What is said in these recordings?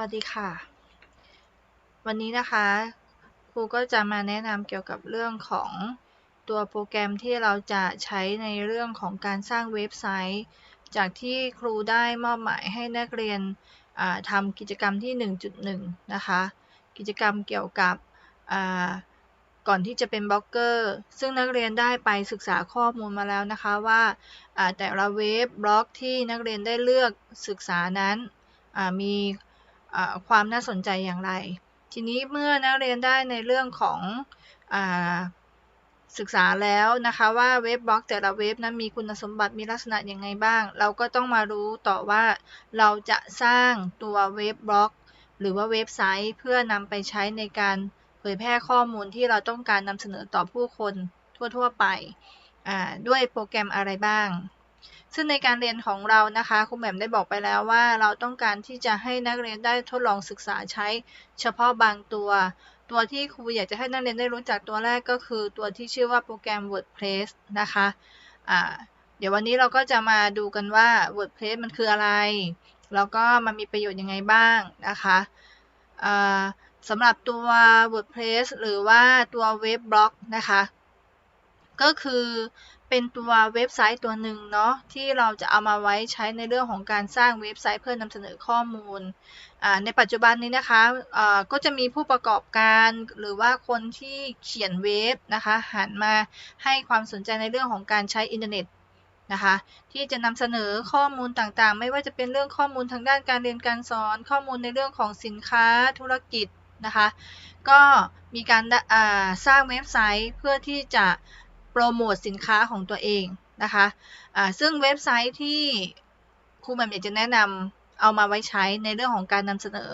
วัสดีค่ะ วันนี้นะคะครูก็จะมาแนะนำเกี่ยวกับเรื่องของตัวโปรแกรมที่เราจะใช้ในเรื่องของการสร้างเว็บไซต์ จากที่ครูได้มอบหมายให้นักเรียนทำกิจกรรมที่ 1.1 นะคะ กิจกรรมเกี่ยวกับก่อนที่จะเป็นบล็อกเกอร์ ซึ่งนักเรียนได้ไปศึกษาข้อมูลมาแล้วนะคะว่าแต่ละเว็บบล็อกที่นักเรียนได้เลือกศึกษานั้นมี ความน่าสนใจอย่างไร ทีนี้เมื่อนักเรียนได้ในเรื่องของอศึกษาแล้วนะคะว่าเว็บบล็อกแต่ละเว็บนั้นมีคุณสมบัติมีลักษณะอย่างไงบ้าง เราก็ต้องมารู้ต่อว่าเราจะสร้างตัวเว็บบล็อก หรือว่าเว็บไซต์ เพื่อนำไปใช้ในการเผยแพร่ข้อมูลที่เราต้องการนำเสนอต่อผู้คนทั่ว ๆ ไปด้วยโปรแกรมอะไรบ้าง ซึ่งในการเรียนของเรานะคะครูแหม่มได้บอกไปแล้วว่าเราต้องการที่จะให้นักเรียนได้ทดลองศึกษาใช้เฉพาะบางตัว ตัวที่ครูอยากจะให้นักเรียนได้รู้จักตัวแรกก็คือตัวที่ชื่อว่าโปรแกรม WordPress นะคะะเดี๋ยววันนี้เราก็จะมาดูกันว่า WordPress มันคืออะไร แล้วก็มันมีประโยชน์ยังไงบ้างนะคะสำหรับตัว WordPress หรือว่าตัวเว็บบล็อกนะคะ ก็คือเป็นตัวเว็บไซต์ตัวหนึ่งเนาะที่เราจะเอามาไว้ใช้ในเรื่องของการสร้างเว็บไซต์เพื่อนำเสนอข้อมูล ในปัจจุบันนี้นะคะก็จะมีผู้ประกอบการหรือว่าคนที่เขียนเว็บนะคะหันมาให้ความสนใจในเรื่องของการใช้อินเทอร์เน็ตนะคะที่จะนำเสนอข้อมูลต่างๆ ไม่ว่าจะเป็นเรื่องข้อมูลทางด้านการเรียนการสอน ข้อมูลในเรื่องของสินค้าธุรกิจนะคะ ก็มีการสร้างเว็บไซต์เพื่อที่จะ โปรโมทสินค้าของตัวเองนะคะะซึ่งเว็บไซต์ที่ครูแหม่มอยากจะแนะนำเอามาไว้ใช้ในเรื่องของการนำเสนอ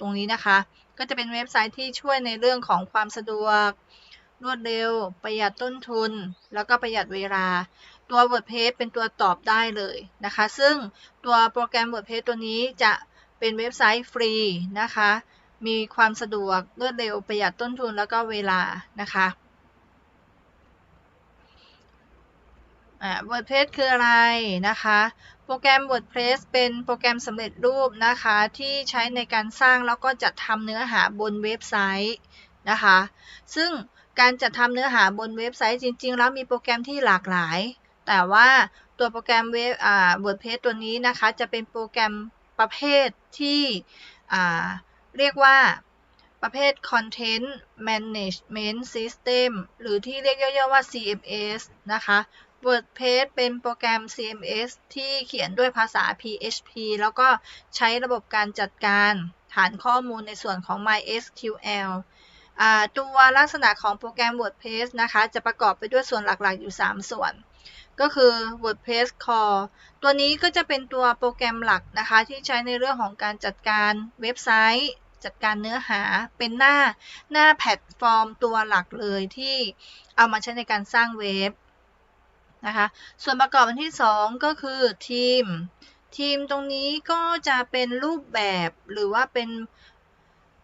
ตรงนี้นะคะ ก็จะเป็นเว็บไซต์ที่ช่วยในเรื่องของความสะดวก รวดเร็ว ประหยัดต้นทุน แล้วก็ประหยัดเวลา ตัว WordPress เป็นตัวตอบได้เลยนะคะ ซึ่งตัวโปรแกรม WordPress ตัวนี้จะเป็นเว็บไซต์ฟรีนะคะ มีความสะดวกรวดเร็วประหยัดต้นทุนแล้วก็เวลานะคะ อ่า WordPress คืออะไรนะคะ โปรแกรม WordPress เป็นโปรแกรมสำเร็จรูปนะคะ ที่ใช้ในการสร้างแล้วก็จัดทำเนื้อหาบนเว็บไซต์นะคะ ซึ่งการจัดทำเนื้อหาบนเว็บไซต์จริง ๆ แล้วมีโปรแกรมที่หลากหลาย แต่ว่าตัวโปรแกรมเว็บอ่า WordPress ตัวนี้นะคะ จะเป็นโปรแกรมประเภทที่อ่าเรียกว่าประเภท Content Management System หรือที่เรียกย่อๆว่า CMS นะคะ WordPress เป็นโปรแกรม CMS ที่เขียนด้วยภาษา PHP แล้วก็ใช้ระบบการจัดการฐานข้อมูลในส่วนของ MySQL ตัวลักษณะของโปรแกรม WordPress นะคะ จะประกอบไปด้วยส่วนหลักๆ อยู่ 3 ส่วน ก็คือ WordPress Core ตัวนี้ก็จะเป็นตัวโปรแกรมหลักนะคะ ที่ใช้ในเรื่องของการจัดการเว็บไซต์จัดการเนื้อหาเป็นหน้าหน้าแพลตฟอร์มตัวหลักเลยที่เอามาใช้ในการสร้างเว็บ นะคะ ส่วนประกอบอันที่ 2 ก็คือทีม ทีมตรงนี้ก็จะเป็นรูปแบบหรือว่าเป็น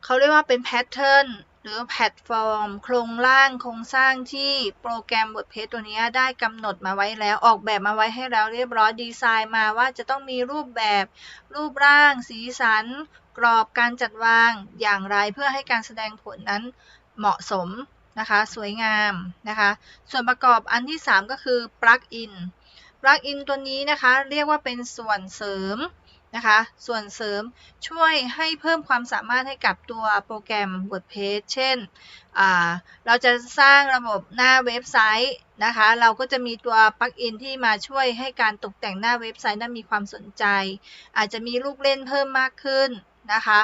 เขาเรียกว่าเป็นแพทเทิร์นหรือแพลตฟอร์ม โครงร่างโครงสร้างที่โปรแกรม WordPress ตัวนี้ได้กำหนดมาไว้แล้วออกแบบมาไว้ให้แล้วเรียบร้อยดีไซน์มาว่าจะต้องมีรูปแบบ รูปร่าง สีสัน กรอบการจัดวางอย่างไรเพื่อให้การแสดงผลนั้นเหมาะสม นะคะ สวยงามนะคะ ส่วนประกอบอันที่ 3 ก็คือ plug-in plug-in ตัวนี้นะคะ เรียกว่าเป็นส่วนเสริมนะคะ ส่วนเสริมช่วยให้เพิ่มความสามารถให้กับตัวโปรแกรม WordPress เช่น เราจะสร้างระบบหน้าเว็บไซต์นะคะ เราก็จะมีตัวปลั๊กอินที่มาช่วยให้การตกแต่งหน้าเว็บไซต์นั้นมีความสนใจ อาจจะมีลูกเล่นเพิ่มมากขึ้น นะคะ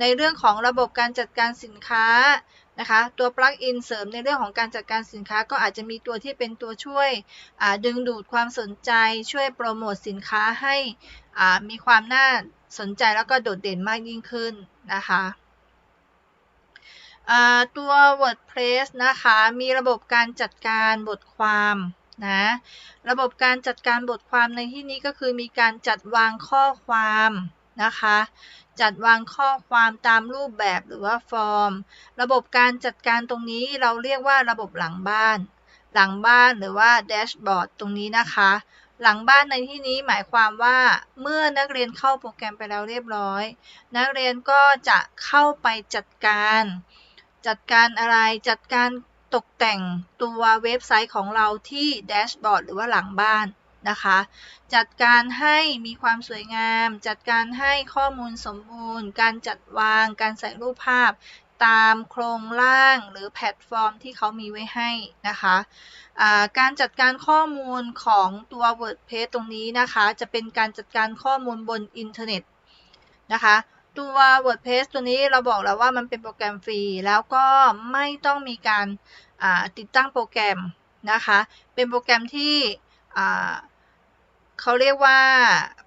ในเรื่องของระบบการจัดการสินค้านะคะ ตัวปลั๊กอินเสริมในเรื่องของการจัดการสินค้าก็อาจจะมีตัวที่เป็นตัวช่วยดึงดูดความสนใจช่วยโปรโมทสินค้าให้มีความน่าสนใจแล้วก็โดดเด่นมากยิ่งขึ้นนะคะตัว WordPress นะคะ มีระบบการจัดการบทความนะ ระบบการจัดการบทความในที่นี้ก็คือมีการจัดวางข้อความนะคะ จัดวางข้อความตามรูปแบบหรือว่าฟอร์ม ระบบการจัดการตรงนี้เราเรียกว่าระบบหลังบ้าน หลังบ้านหรือว่าแดชบอร์ดตรงนี้นะคะ หลังบ้านในที่นี้หมายความว่า เมื่อนักเรียนเข้าโปรแกรมไปแล้วเรียบร้อย นักเรียนก็จะเข้าไปจัดการ จัดการอะไรจัดการตกแต่งตัวเว็บไซต์ของเราที่แดชบอร์ดหรือว่าหลังบ้าน นะคะ จัดการให้มีความสวยงาม จัดการให้ข้อมูลสมบูรณ์ การจัดวาง การใส่รูปภาพตามโครงร่างหรือแพลตฟอร์มที่เขามีไว้ให้นะคะการจัดการข้อมูลของตัว WordPress ตรงนี้นะคะ จะเป็นการจัดการข้อมูลบนอินเทอร์เน็ตนะคะตัว WordPress ตัวนี้เราบอกแล้วว่ามันเป็นโปรแกรมฟรี แล้วก็ไม่ต้องมีการติดตั้งโปรแกรมนะคะ เป็นโปรแกรมที่ เขาเรียกว่า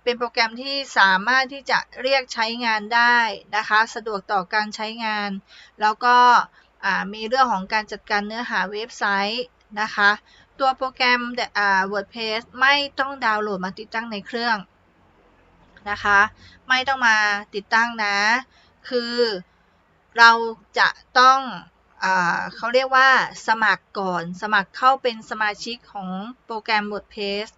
เป็นโปรแกรมที่สามารถที่จะเรียกใช้งานได้นะคะ สะดวกต่อการใช้งาน แล้วก็มีเรื่องของการจัดการเนื้อหาเว็บไซต์นะคะ ตัวโปรแกรม WordPress ไม่ต้องดาวน์โหลดมาติดตั้งในเครื่องนะคะ ไม่ต้องมาติดตั้งนะ คือเราจะต้อง เขาเรียกว่าสมัครก่อน สมัครเข้าเป็นสมาชิกของโปรแกรม WordPress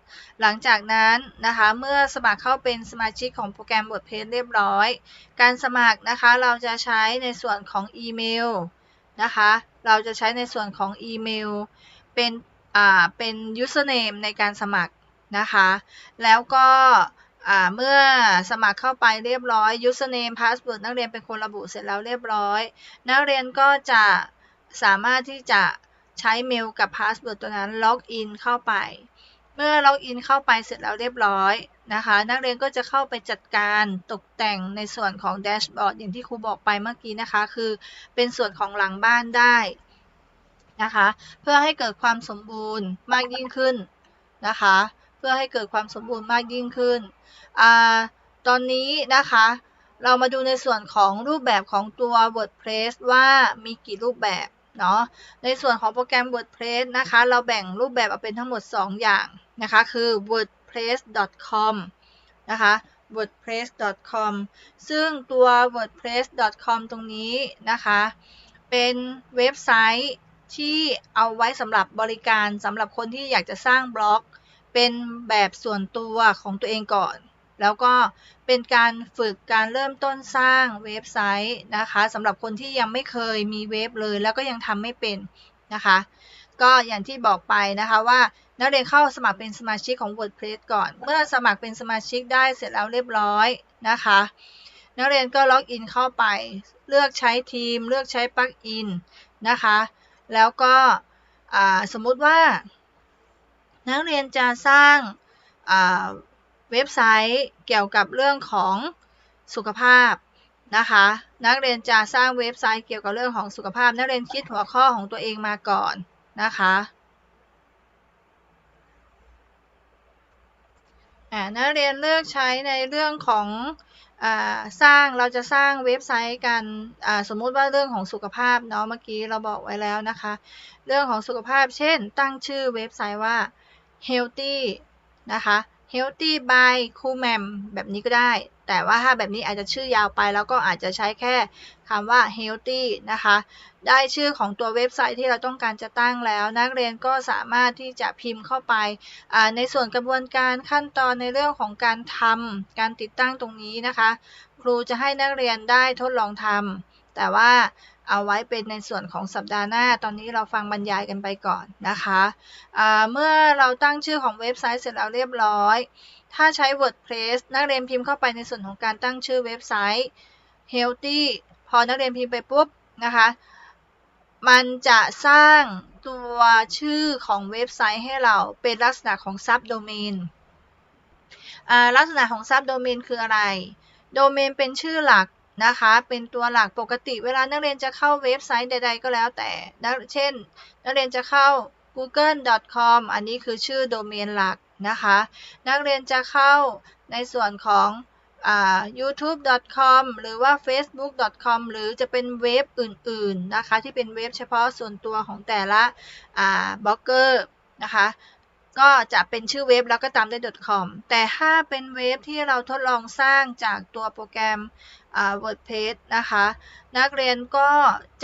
หลังจากนั้นนะคะเมื่อสมัครเข้าเป็นสมาชิกของโปรแกรม WordPress เรียบร้อย การสมัครนะคะเราจะใช้ในส่วนของอีเมลนะคะเราจะใช้ในส่วนของอีเมลเป็นอ่าเป็น username ในการสมัครนะคะ แล้วก็ เมื่อสมัครเข้าไปเรียบร้อย username password นักเรียนเป็นคนระบุเสร็จแล้วเรียบร้อย นักเรียนก็จะสามารถที่จะใช้เมลกับ password ตัวนั้นล็อกอินเข้าไป เมื่อล็อกอินเข้าไปเสร็จแล้วเรียบร้อยนะคะ นักเรียนก็จะเข้าไปจัดการตกแต่งในส่วนของแดชบอร์ดอย่างที่ครูบอกไปเมื่อกี้นะคะ คือเป็นส่วนของหลังบ้านได้นะคะ เพื่อให้เกิดความสมบูรณ์มากยิ่งขึ้นนะคะ เพื่อให้เกิดความสมบูรณ์มากยิ่งขึ้นอตอนนี้นะคะ เรามาดูในส่วนของรูปแบบของตัว WordPress ว่ามีกี่รูปแบบเนาะ ในส่วนของโปรแกรม WordPress นะคะ เราแบ่งรูปแบบออกเป็นทั้งหมด 2 อย่างนะคะ คือ wordpress.com นะคะ wordpress.com ซึ่งตัว wordpress.com ตรงนี้นะคะ เป็นเว็บไซต์ที่เอาไว้สำหรับบริการสำหรับคนที่อยากจะสร้างบล็อก เป็นแบบส่วนตัวของตัวเองก่อน แล้วก็เป็นการฝึกการเริ่มต้นสร้างเว็บไซต์นะคะสำหรับคนที่ยังไม่เคยมีเว็บเลย แล้วก็ยังทำไม่เป็นนะคะ ก็อย่างที่บอกไปนะคะว่านักเรียนเข้าสมัครเป็นสมาชิกของ WordPress ก่อน เมื่อสมัครเป็นสมาชิกได้เสร็จแล้วเรียบร้อยนะคะ นักเรียนก็ล็อกอินเข้าไป เลือกใช้ทีม เลือกใช้ปลั๊กอินนะคะ แล้วก็สมมุติว่า นักเรียนจะสร้างเว็บไซต์เกี่ยวกับเรื่องของสุขภาพนะคะ นักเรียนจะสร้างเว็บไซต์เกี่ยวกับเรื่องของสุขภาพ นักเรียนคิดหัวข้อของตัวเองมาก่อนนะคะนักเรียนเลือกใช้ในเรื่องของสร้างเราจะสร้างเว็บไซต์กันสมมุติว่าเรื่องของสุขภาพเนาะเมื่อกี้เราบอกไว้แล้วนะคะ เรื่องของสุขภาพเช่น ตั้งชื่อเว็บไซต์ว่า healthy นะคะ healthy by c o o m a m แบบนี้ก็ได้ แต่ว่าถ้าแบบนี้อาจจะชื่อยาวไปแล้วก็อาจจะใช้แค่คำว่า healthy นะคะ ได้ชื่อของตัวเว็บไซต์ที่เราต้องการจะตั้งแล้ว นักเรียนก็สามารถที่จะพิมพ์เข้าไป ในส่วนกระบวนการขั้นตอนในเรื่องของการทำการติดตั้งตรงนี้นะคะ ครูจะให้นักเรียนได้ทดลองทำแต่ว่า เอาไว้เป็นในส่วนของสัปดาห์หน้า ตอนนี้เราฟังบรรยายกันไปก่อนนะคะเมื่อเราตั้งชื่อของเว็บไซต์เสร็จแล้วเรียบร้อย ถ้าใช้ WordPress นักเรียนพิมพ์เข้าไปในส่วนของการตั้งชื่อเว็บไซต์ healthy พอนักเรียนพิมพ์ไปปุ๊บนะคะ มันจะสร้างตัวชื่อของเว็บไซต์ให้เราเป็นลักษณะของซับโดเมนลักษณะของซับโดเมนคืออะไร โดเมนเป็นชื่อหลัก นะคะ เป็นตัวหลักปกติเวลานักเรียนจะเข้าเว็บไซต์ใด ๆ ก็แล้วแต่เช่น นักเรียนจะเข้า google.com อันนี้คือชื่อโดเมนหลักนะคะ นักเรียนจะเข้าในส่วนของ youtube.com หรือว่า facebook.com หรือจะเป็นเว็บอื่น ๆ นะคะ ที่เป็นเว็บเฉพาะส่วนตัวของแต่ละบล็อกเกอร์นะคะ ก็จะเป็นชื่อเว็บแล้วก็ตามด้วย .com แต่ถ้าเป็นเว็บที่เราทดลองสร้างจากตัวโปรแกรม WordPress นะคะ นักเรียนก็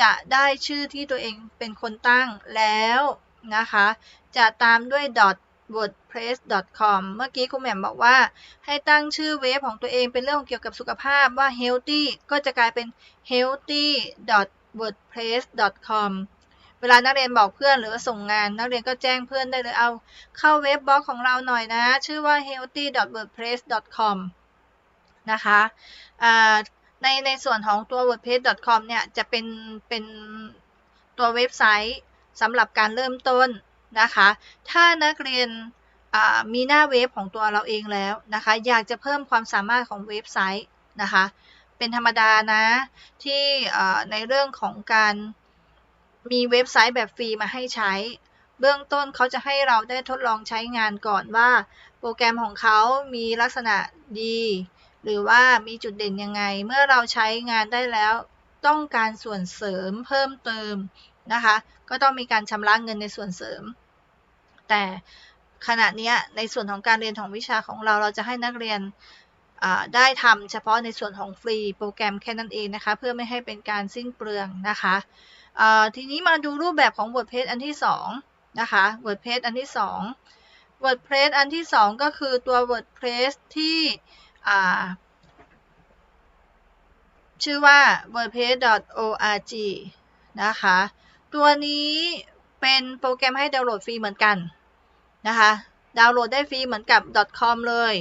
จะได้ชื่อที่ตัวเองเป็นคนตั้งแล้วนะคะ จะตามด้วย wordpress.com เมื่อกี้คุณแหม่มบอกว่า ให้ตั้งชื่อเว็บของตัวเองเป็นเรื่องเกี่ยวกับสุขภาพว่า healthy ก็จะกลายเป็น healthy.wordpress.com เวลานักเรียนบอกเพื่อนหรือส่งงาน นักเรียนก็แจ้งเพื่อนได้เลยเอา เข้าเว็บบล็อกของเราหน่อยนะ ชื่อว่า healthy.wordpress.com นะคะในในส่วนของตัว wordpress.com เนี่ยจะเป็นเป็นตัวเว็บไซต์สำหรับการเริ่มต้นนะคะ ถ้านักเรียนมีหน้าเว็บของตัวเราเองแล้วนะคะ อยากจะเพิ่มความสามารถของเว็บไซต์นะคะ เป็นธรรมดานะที่ในเรื่องของการ มีเว็บไซต์แบบฟรีมาให้ใช้ เบื้องต้นเขาจะให้เราได้ทดลองใช้งานก่อนว่า โปรแกรมของเขามีลักษณะดี หรือว่ามีจุดเด่นยังไง เมื่อเราใช้งานได้แล้ว ต้องการส่วนเสริมเพิ่มเติมนะคะ ก็ต้องมีการชำระเงินในส่วนเสริม แต่ขณะนี้ในส่วนของการเรียนของวิชาของเราเราจะให้นักเรียนได้ทำเฉพาะในส่วนของฟรีโปรแกรมแค่นั้นเองนะคะ เพื่อไม่ให้เป็นการสิ้นเปลืองนะคะ ทีนี้มาดูรูปแบบของ WordPress อันที่2นะคะ WordPress อันที่ 2 WordPress อันที่ 2 ก็คือตัว WordPress ที่ชื่อว่า wordpress.org นะคะ ตัวนี้เป็นโปรแกรมให้ดาวน์โหลดฟรีเหมือนกันนะคะ ดาวน์โหลดได้ฟรีเหมือนกับ .com เลย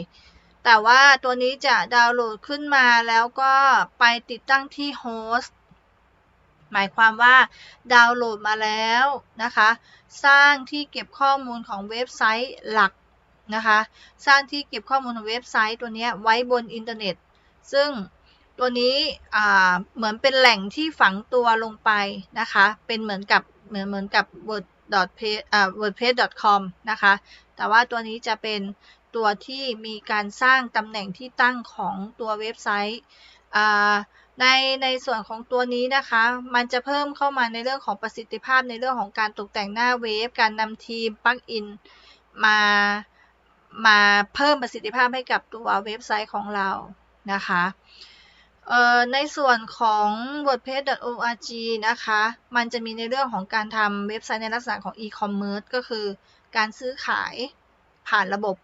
แต่ว่าตัวนี้จะดาวน์โหลดขึ้นมาแล้วก็ไปติดตั้งที่โฮสต์ หมายความว่าดาวน์โหลดมาแล้วนะคะ สร้างที่เก็บข้อมูลของเว็บไซต์หลักนะคะ สร้างที่เก็บข้อมูลของเว็บไซต์ตัวนี้ไว้บนอินเทอร์เน็ต ซึ่งตัวนี้เหมือนเป็นแหล่งที่ฝังตัวลงไปนะคะ เป็นเหมือนกับเหมือนเหมือนกับ word wordpress.com นะคะ แต่ว่าตัวนี้จะเป็นตัวที่มีการสร้างตำแหน่งที่ตั้งของตัวเว็บไซต์ ในในส่วนของตัวนี้นะคะ มันจะเพิ่มเข้ามาในเรื่องของประสิทธิภาพในเรื่องของการตกแต่งหน้าเว็บการนำทีมปลั๊กอินมามาเพิ่มประสิทธิภาพให้กับตัวเว็บไซต์ของเรานะคะในส่วนของ wordpress.org นะคะ มันจะมีในเรื่องของการทำเว็บไซต์ในลักษณะของ e-commerce ก็คือการซื้อขายผ่านระบบ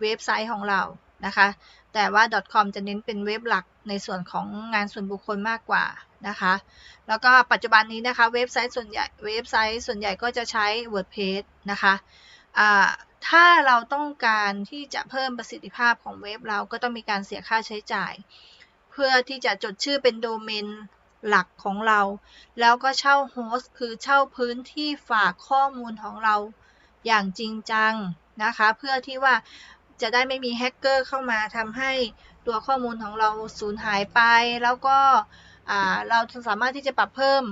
เว็บไซต์ของเรานะคะ แต่ว่า .com จะเน้นเป็นเว็บหลักในส่วนของงานส่วนบุคคลมากกว่านะคะ แล้วก็ปัจจุบันนี้นะคะเว็บไซต์ส่วนใหญ่เว็บไซต์ส่วนใหญ่ก็จะใช้ WordPress นะคะถ้าเราต้องการที่จะเพิ่มประสิทธิภาพของเว็บเราก็ต้องมีการเสียค่าใช้จ่าย เพื่อที่จะจดชื่อเป็นโดเมนหลักของเรา แล้วก็เช่าโฮสต์คือเช่าพื้นที่ฝากข้อมูลของเราอย่างจริงจังนะคะ เพื่อที่ว่า จะได้ไม่มีแฮกเกอร์เข้ามาทำให้ตัวข้อมูลของเราสูญหายไป แล้วก็เราสามารถที่จะปรับเพิ่ม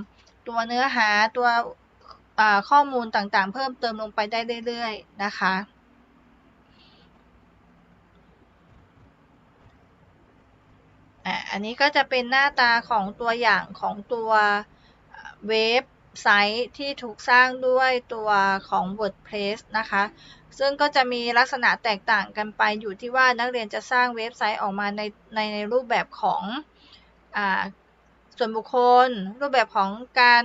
ตัวเนื้อหาตัวข้อมูลต่างๆ เพิ่มเติมลงไปได้เรื่อยๆ นะคะ อันนี้ก็จะเป็นหน้าตาของตัวอย่างของตัวเว็บไซต์ที่ถูกสร้างด้วยตัวของ WordPress นะคะ ซึ่งก็จะมีลักษณะแตกต่างกันไปอยู่ที่ว่านักเรียนจะสร้างเว็บไซต์ออกมาในในในรูปแบบของอส่วนบุคคล รูปแบบของการ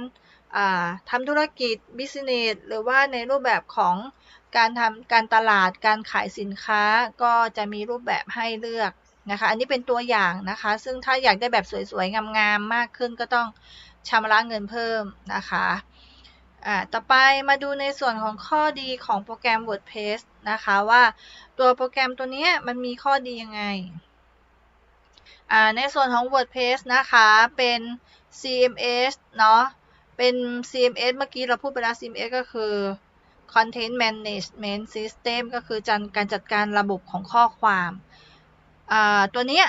ทำธุรกิจ business หรือว่าในรูปแบบของการทำการตลาดการขายสินค้าก็จะมีรูปแบบให้เลือกนะคะอันนี้เป็นตัวอย่างนะคะ ซึ่งถ้าอยากได้แบบสวยๆ งามๆ มากขึ้นก็ต้องชำระเงินเพิ่มนะคะ อ่าต่อไปมาดูในส่วนของข้อดีของโปรแกรม WordPress นะคะว่าตัวโปรแกรมตัวนี้มันมีข้อดียังไงอ่าในส่วนของ WordPress นะคะเป็น CMS เนาะเป็น CMS เมื่อกี้เราพูดไปแล้ว CMS ก็คือ Content Management System ก็คือการจัดการระบบของข้อความ ตัวนี้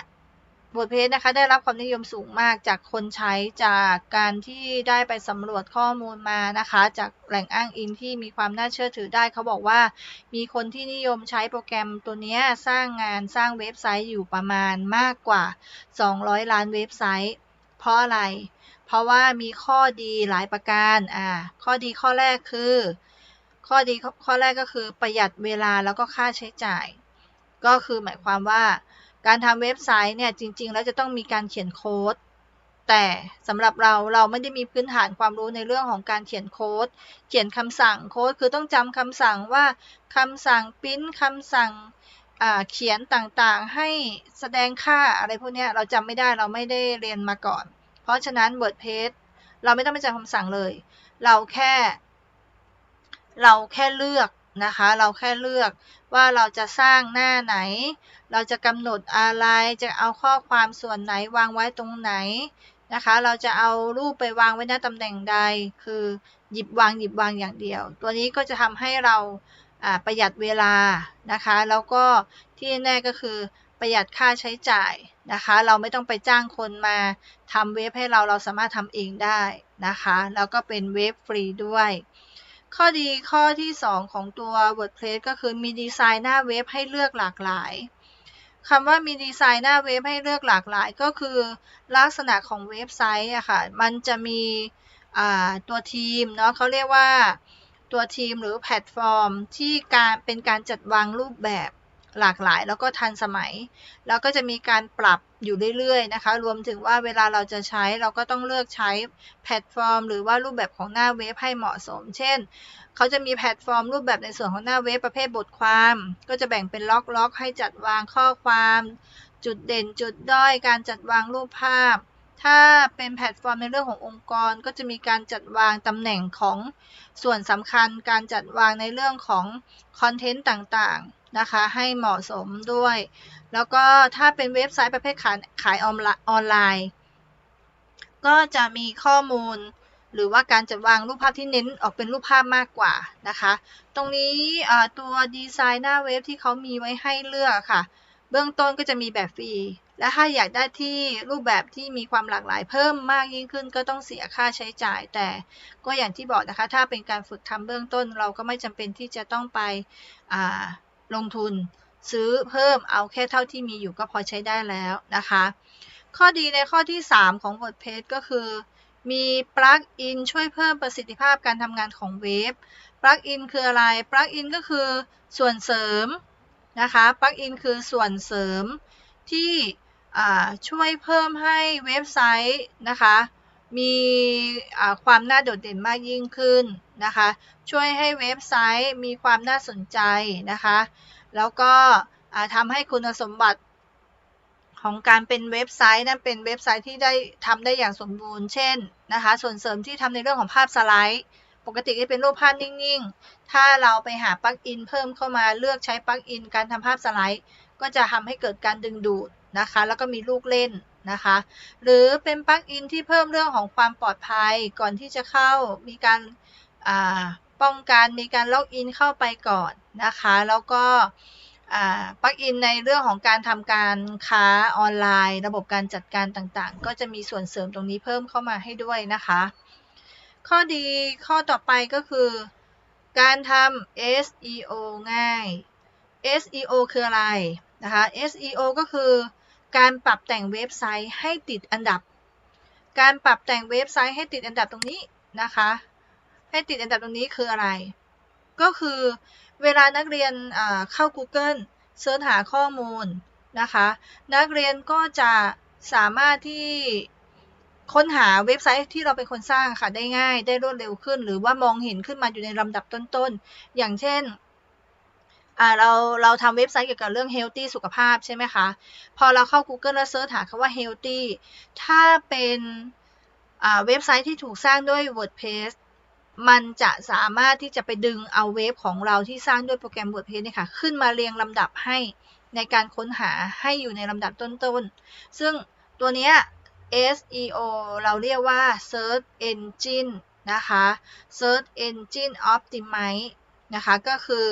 บทเพจนะคะได้รับความนิยมสูงมากจากคนใช้จากการที่ได้ไปสำรวจข้อมูลมานะคะ จากแหล่งอ้างอิงที่มีความน่าเชื่อถือได้เขาบอกว่า มีคนที่นิยมใช้โปรแกรมตัวนี้สร้างงานสร้างเว็บไซต์อยู่ประมาณมากกว่า 200 ล้านเว็บไซต์ เพราะอะไร เพราะว่ามีข้อดีหลายประการอ่าข้อดีข้อแรกคือ ข้อดีข้อแรกก็คือประหยัดเวลาแล้วก็ค่าใช้จ่าย ก็คือหมายความว่า การทำเว็บไซต์เนี่ยจริง ๆ แล้วจะต้องมีการเขียนโค้ด แต่สำหรับเราเราไม่ได้มีพื้นฐานความรู้ในเรื่องของการเขียนโค้ด เขียนคำสั่งโค้ดคือต้องจำคำสั่งว่าคำสั่งปริ้นคำสั่งเขียนต่างๆ ให้แสดงค่าอะไรพวกนี้เราจำไม่ได้เราไม่ได้เรียนมาก่อน เพราะฉะนั้น WordPress เราไม่ต้องไปจำคำสั่งเลย เราแค่ เราแค่เลือก นะคะ เราแค่เลือกว่าเราจะสร้างหน้าไหน เราจะกำหนดอะไรจะเอาข้อความส่วนไหนวางไว้ตรงไหนนะคะ เราจะเอารูปไปวางไว้หน้าตำแหน่งใด คือหยิบวางหยิบวางอย่างเดียว ตัวนี้ก็จะทำให้เราประหยัดเวลานะคะ แล้วก็ที่แน่ก็คือประหยัดค่าใช้จ่ายนะคะ เราไม่ต้องไปจ้างคนมาทำเว็บให้เราเราสามารถทำเองได้นะคะ แล้วก็เป็นเว็บฟรีด้วย ข้อดีข้อที่ 2 ของตัว WordPress ก็คือมีดีไซน์หน้าเว็บให้เลือกหลากหลายคำว่ามีดีไซน์หน้าเว็บให้เลือกหลากหลาย ก็คือลักษณะของเว็บไซต์อะค่ะ มันจะมีตัวทีมเนาะเขาเรียกว่าตัวทีมหรือแพลตฟอร์มที่การเป็นการจัดวางรูปแบบ หลากหลายแล้วก็ทันสมัย แล้วก็จะมีการปรับอยู่เรื่อยๆนะคะ รวมถึงว่าเวลาเราจะใช้เราก็ต้องเลือกใช้แพลตฟอร์ม หรือว่ารูปแบบของหน้าเว็บให้เหมาะสม เช่น เขาจะมีแพลตฟอร์ม รูปแบบในส่วนของหน้าเว็บประเภทบทความ ก็จะแบ่งเป็นล็อกๆให้จัดวางข้อความ จุดเด่นจุดด้อยการจัดวางรูปภาพ ถ้าเป็นแพลตฟอร์มในเรื่องขององค์กรก็จะมีการจัดวางตำแหน่งของส่วนสำคัญ การจัดวางในเรื่องของคอนเทนต์ต่างๆนะคะ ให้เหมาะสมด้วย แล้วก็ถ้าเป็นเว็บไซต์ประเภทขายขายออนไลน์ ก็จะมีข้อมูลหรือว่าการจัดวางรูปภาพที่เน้นออกเป็นรูปภาพมากกว่านะคะ ตรงนี้ตัวดีไซน์หน้าเว็บที่เขามีไว้ให้เลือกค่ะ เบื้องต้นก็จะมีแบบฟรี และถ้าอยากได้ที่รูปแบบที่มีความหลากหลายเพิ่มมากยิ่งขึ้นก็ต้องเสียค่าใช้จ่าย แต่ก็อย่างที่บอกนะคะ ถ้าเป็นการฝึกทำเบื้องต้น เราก็ไม่จำเป็นที่จะต้องไปลงทุนซื้อเพิ่มเอาแค่เท่าที่มีอยู่ก็พอใช้ได้แล้วนะคะ ข้อดีในข้อที่ 3 ของ WordPress ก็คือ มีปลั๊กอินช่วยเพิ่มประสิทธิภาพการทำงานของเว็บ ปลั๊กอินคืออะไร ปลั๊กอินก็คือส่วนเสริม นะคะปลั๊กอินคือส่วนเสริมที่ช่วยเพิ่มให้เว็บไซต์นะคะมีความน่าโดดเด่นมากยิ่งขึ้นนะคะช่วยให้เว็บไซต์มีความน่าสนใจนะคะแล้วก็ทำให้คุณสมบัติของการเป็นเว็บไซต์นั้นเป็นเว็บไซต์ที่ได้ทำได้อย่างสมบูรณ์เช่นนะคะส่วนเสริมที่ทำในเรื่องของภาพสไลด์ ปกติจะเป็นรูปภาพนิ่ง ถ้าเราไปหาปลั๊กอินเพิ่มเข้ามาเลือกใช้ปลั๊กอินการทำภาพสไลด์ ก็จะทำให้เกิดการดึงดูดนะคะ แล้วก็มีลูกเล่นนะคะ หรือเป็นปลั๊กอินที่เพิ่มเรื่องของความปลอดภัยก่อนที่จะเข้ามีการป้องกันมีการล็อกอินเข้าไปก่อนนะคะ แล้วก็ปลั๊กอินในเรื่องของการทำการค้าออนไลน์ ระบบการจัดการต่างๆ ก็จะมีส่วนเสริมตรงนี้เพิ่มเข้ามาให้ด้วยนะคะ ข้อดีข้อต่อไปก็คือ การทำ SEO ง่าย SEO คืออะไรนะคะ SEO ก็คือการปรับแต่งเว็บไซต์ให้ติดอันดับ การปรับแต่งเว็บไซต์ให้ติดอันดับตรงนี้นะคะ ให้ติดอันดับตรงนี้คืออะไร ก็คือเวลานักเรียนเข้า Google เสิร์ชหาข้อมูลนะคะ นักเรียนก็จะสามารถที่ ค้นหาเว็บไซต์ที่เราเป็นคนสร้างค่ะได้ง่าย ได้รวดเร็วขึ้น หรือว่ามองเห็นขึ้นมาอยู่ในลำดับต้นๆ อย่างเช่นเราเราทำเว็บไซต์เกี่ยวกับเรื่อง healthy สุขภาพใช่ไหมคะ พอเราเข้า Google แล้วเสิร์ชหาคำว่า healthy ถ้าเป็นเว็บไซต์ที่ถูกสร้างด้วย WordPress มันจะสามารถที่จะไปดึงเอาเว็บของเราที่สร้างด้วยโปรแกรม WordPress เนี่ยค่ะขึ้นมาเรียงลำดับให้ในการค้นหาให้อยู่ในลำดับต้นๆ ซึ่งตัวนี้ SEO เราเรียกว่า Search Engine นะคะ Search Engine Optimize นะคะ ก็คือ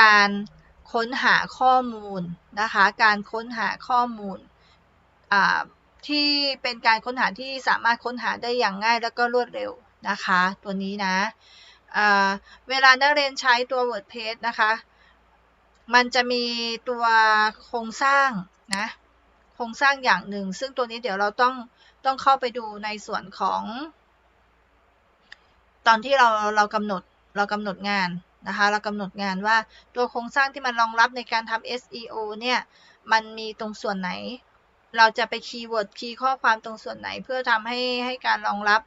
การค้นหาข้อมูลนะคะ การค้นหาข้อมูลที่เป็นการค้นหาที่สามารถค้นหาได้อย่างง่ายแล้วก็รวดเร็วนะคะ ตัวนี้นะเวลานักเรียนใช้ตัว WordPress นะคะ มันจะมีตัวโครงสร้างนะ โครงสร้างอย่างหนึ่ง ซึ่งตัวนี้เดี๋ยวเราต้องต้องเข้าไปดูในส่วนของ ตอนที่เราเรากำหนดเรากำหนดงานนะคะ เรากำหนดงานว่าตัวโครงสร้างที่มันรองรับในการทำ SEO เนี่ยมันมีตรงส่วนไหน เราจะไปคีย์เวิร์ดคีย์ข้อความตรงส่วนไหน เพื่อทำให้ให้การรองรับ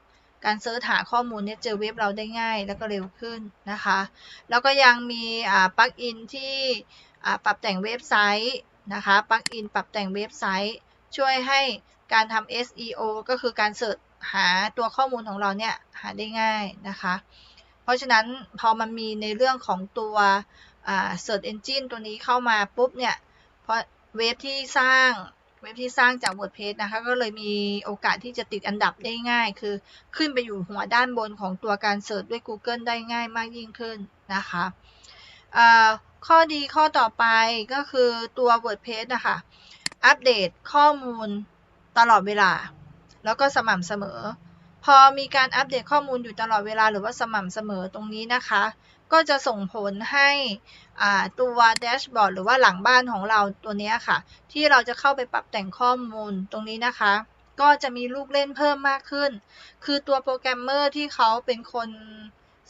การเสิร์ชหาข้อมูลเนี่ยเจอเว็บเราได้ง่ายแล้วก็เร็วขึ้นนะคะ แล้วก็ยังมีปลั๊กอินที่ปรับแต่งเว็บไซต์ นะคะปลั๊กอินปรับแต่งเว็บไซต์ ช่วยให้การทำ SEO ก็คือการเสิร์ชหาตัวข้อมูลของเราเนี่ย หาได้ง่ายนะคะ เพราะฉะนั้นพอมันมีในเรื่องของตัว Search Engine ตัวนี้เข้ามาปุ๊บเนี่ย เพราะเว็บที่สร้างเว็บที่สร้างจาก WordPress นะคะ ก็เลยมีโอกาสที่จะติดอันดับได้ง่าย คือขึ้นไปอยู่หัวด้านบนของตัวการเสิร์ชด้วย Google ได้ง่ายมากยิ่งขึ้นนะคะ ข้อดีข้อต่อไปก็คือตัว WordPress นะคะอัปเดตข้อมูลตลอดเวลา แล้วก็สม่ำเสมอ พอมีการอัปเดตข้อมูลอยู่ตลอดเวลาหรือว่าสม่ำเสมอตรงนี้นะคะ ก็จะส่งผลให้ตัวแดชบอร์ดหรือว่าหลังบ้านของเราตัวนี้ค่ะ ที่เราจะเข้าไปปรับแต่งข้อมูลตรงนี้นะคะ ก็จะมีลูกเล่นเพิ่มมากขึ้น คือตัวโปรแกรมเมอร์ที่เขาเป็นคน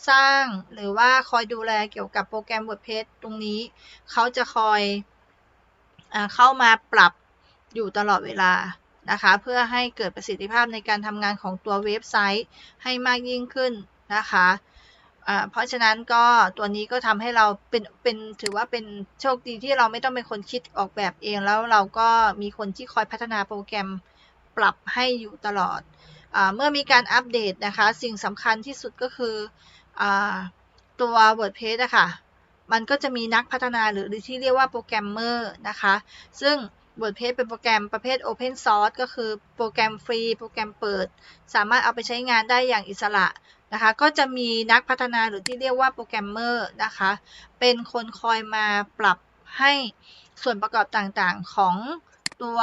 สร้างหรือว่าคอยดูแลเกี่ยวกับโปรแกรม WordPress ตรงนี้ เขาจะคอยอเข้ามาปรับอยู่ตลอดเวลานะคะเพื่อให้เกิดประสิทธิภาพในการทำงานของตัวเว็บไซต์ให้มากยิ่งขึ้นนะคะเพราะฉะนั้นก็ตัวนี้ก็ทำให้เราเป็นเป็นถือว่าเป็นโชคดีที่เราไม่ต้องเป็นคนคิดออกแบบเองแล้วเราก็มีคนที่คอยพัฒนาโปรแกรมปรับให้อยู่ตลอดอเมื่อมีการอัปเดตนะคะ สิ่งสำคัญที่สุดก็คืออ ตัว WordPress นะคะมันก็จะมีนักพัฒนาหรือที่เรียกว่าโปรแกรมเมอร์นะคะ ซึ่ง WordPress เป็นโปรแกรมประเภท Open Source ก็คือโปรแกรมฟรี โปรแกรมเปิด สามารถเอาไปใช้งานได้อย่างอิสระนะคะ ก็จะมีนักพัฒนาหรือที่เรียกว่าโปรแกรมเมอร์นะคะ เป็นคนคอยมาปรับให้ส่วนประกอบต่างๆของตัว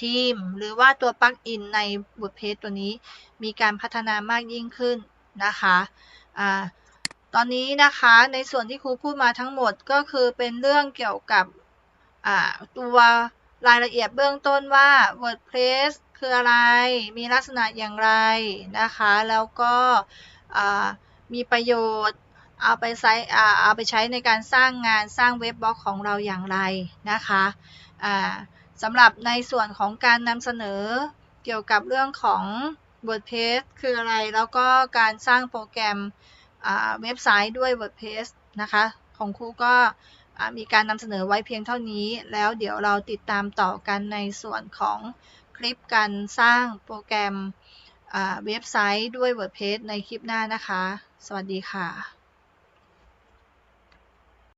ทีม หรือว่าตัวปลั๊กอินใน WordPress ตัวนี้ มีการพัฒนามากยิ่งขึ้น นะคะอ่าตอนนี้นะคะในส่วนที่ครูพูดมาทั้งหมดก็คือเป็นเรื่องเกี่ยวกับตัวรายละเอียดเบื้องต้นว่า WordPress คืออะไร มีลักษณะอย่างไรนะคะ แล้วก็มีประโยชน์เอาไปใช้เอาไปใช้ในการสร้างงานสร้างเว็บบล็อกของเราอย่างไรนะคะสำหรับในส่วนของการนำเสนอเกี่ยวกับเรื่องของ WordPress คืออะไร แล้วก็การสร้างโปรแกรมเว็บไซต์ด้วย WordPress นะคะ ของครูก็มีการนำเสนอไว้เพียงเท่านี้ แล้วเดี๋ยวเราติดตามต่อกันในส่วนของคลิปการสร้างโปรแกรมเว็บไซต์ด้วย WordPress ในคลิปหน้านะคะ สวัสดีค่ะ